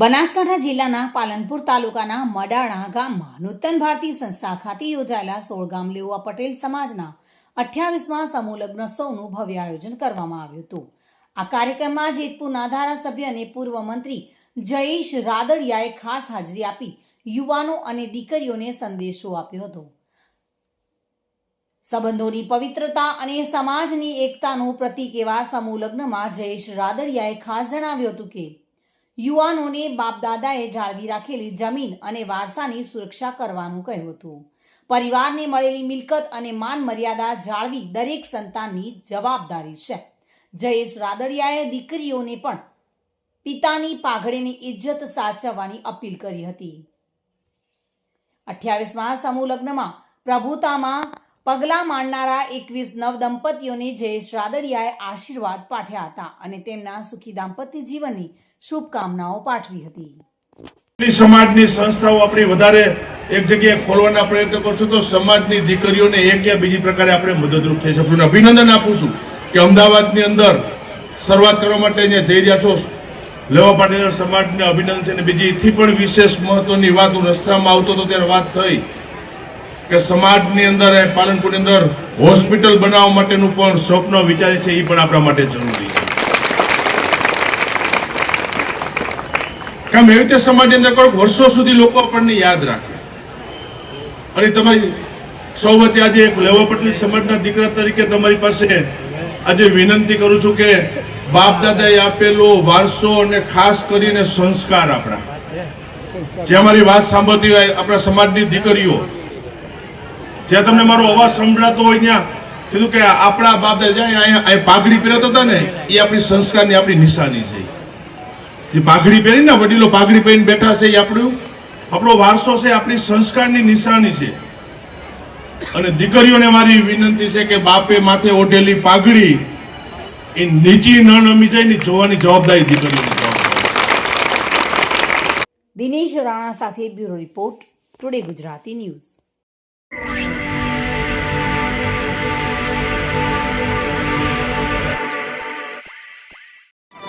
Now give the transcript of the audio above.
બનાસકાંઠા જિલ્લાના પાલનપુર તાલુકાના મડાણા ગામમાં નૂતન ભારતી સંસ્થા ખાતે યોજાયેલા સોળગામ લેવા પટેલ સમાજના અઠ્યાવીસમાં સમૂહ સૌનું ભવ્ય આયોજન કરવામાં આવ્યું હતું. આ કાર્યક્રમમાં જેતપુરના ધારાસભ્ય અને પૂર્વ મંત્રી જયેશ રાદડિયાએ ખાસ હાજરી આપી યુવાનો અને દીકરીઓને સંદેશો આપ્યો હતો. સંબંધોની પવિત્રતા અને સમાજની એકતાનું પ્રતીક એવા સમૂહ લગ્નમાં જયેશ રાદડિયાએ ખાસ જણાવ્યું હતું કે યુવાનોને બાપદાદાએ જાળવી રાખેલી જમીન અને વારસાની સુરક્ષા કરવાનું કહ્યું હતું. પરિવારને મળેલી મિલકત અને માન મર્યાદા જાળવી દરેક સંતાનની જવાબદારી છે. જયેશ રાદડિયાએ દીકરીઓને પણ પિતાની પાઘડીની ઇજ્જત સાચવવાની અપીલ કરી હતી. અઠ્યાવીસમાં સમૂહ લગ્નમાં પ્રભુતામાં પગલાં માંડનારા એકવીસ નવ દંપતીઓને જયેશ રાદડિયાએ આશીર્વાદ પાઠ્યા હતા અને તેમના સુખી દાંપત્ય જીવનની શુભકામનાઓ પાઠવી હતી. સમાજની સંસ્થાઓ આપણી વધારે એક જગ્યાએ ખોલવાના પ્રયત્ન કરશું તો સમાજની દીકરીઓને એક યા બીજી પ્રકારે આપણે મદદરૂપ થઈ શકશું અભિનંદન આપું છું કે અમદાવાદની અંદર શરૂઆત કરવા માટે અહીંયા જઈ રહ્યા છો. લેવા પાટીદાર સમાજને અભિનંદન છે અને બીજી એથી પણ વિશેષ મહત્વની વાત હું રસ્તામાં આવતો હતો ત્યારે વાત થઈ. કે સમાજની અંદર એ પાલનપુરની અંદર હોસ્પિટલ બનાવવા માટેનું પણ સ્વપ્ન વિચારે છે એ પણ આપણા માટે જરૂરી છે. કામ એવી રીતે સમાજની અંદર કરો વર્ષો સુધી લોકો આપણને યાદ રાખે. અને તમારી સૌ વચ્ચે આજે એક લેવા પટલી સમાજના દીકરા તરીકે તમારી પાસે આજે વિનંતી કરું છું કે બાપ દાદાએ આપેલો વારસો અને ખાસ કરીને સંસ્કાર આપણા. જે અમારી વાત સાંભળતી હોય આપણા સમાજની દીકરીઓ જ્યાં તમને મારો અવાજ સંભળાતો હોય ત્યાં, કીધું કે આપણા બાપ જ્યાં અહીંયા પાઘડી પહેરતા હતા ને, એ આપણી સંસ્કારની આપણી નિશાની છે. જે પાઘડી પહેરી ને વડીલો પાઘડી પહેરીને બેઠા છે એ આપણું, આપણો વારસો છે, આપણી સંસ્કારની નિશાની છે. અને દીકરીઓને મારી વિનંતી છે કે બાપે માથે ઓઢેલી પાઘડી, એ નીચી ન નમી જાય ને જોવાની જવાબદારી દીકરીઓની દિનેશ રાણા સાથે bureau report today Gujarati news.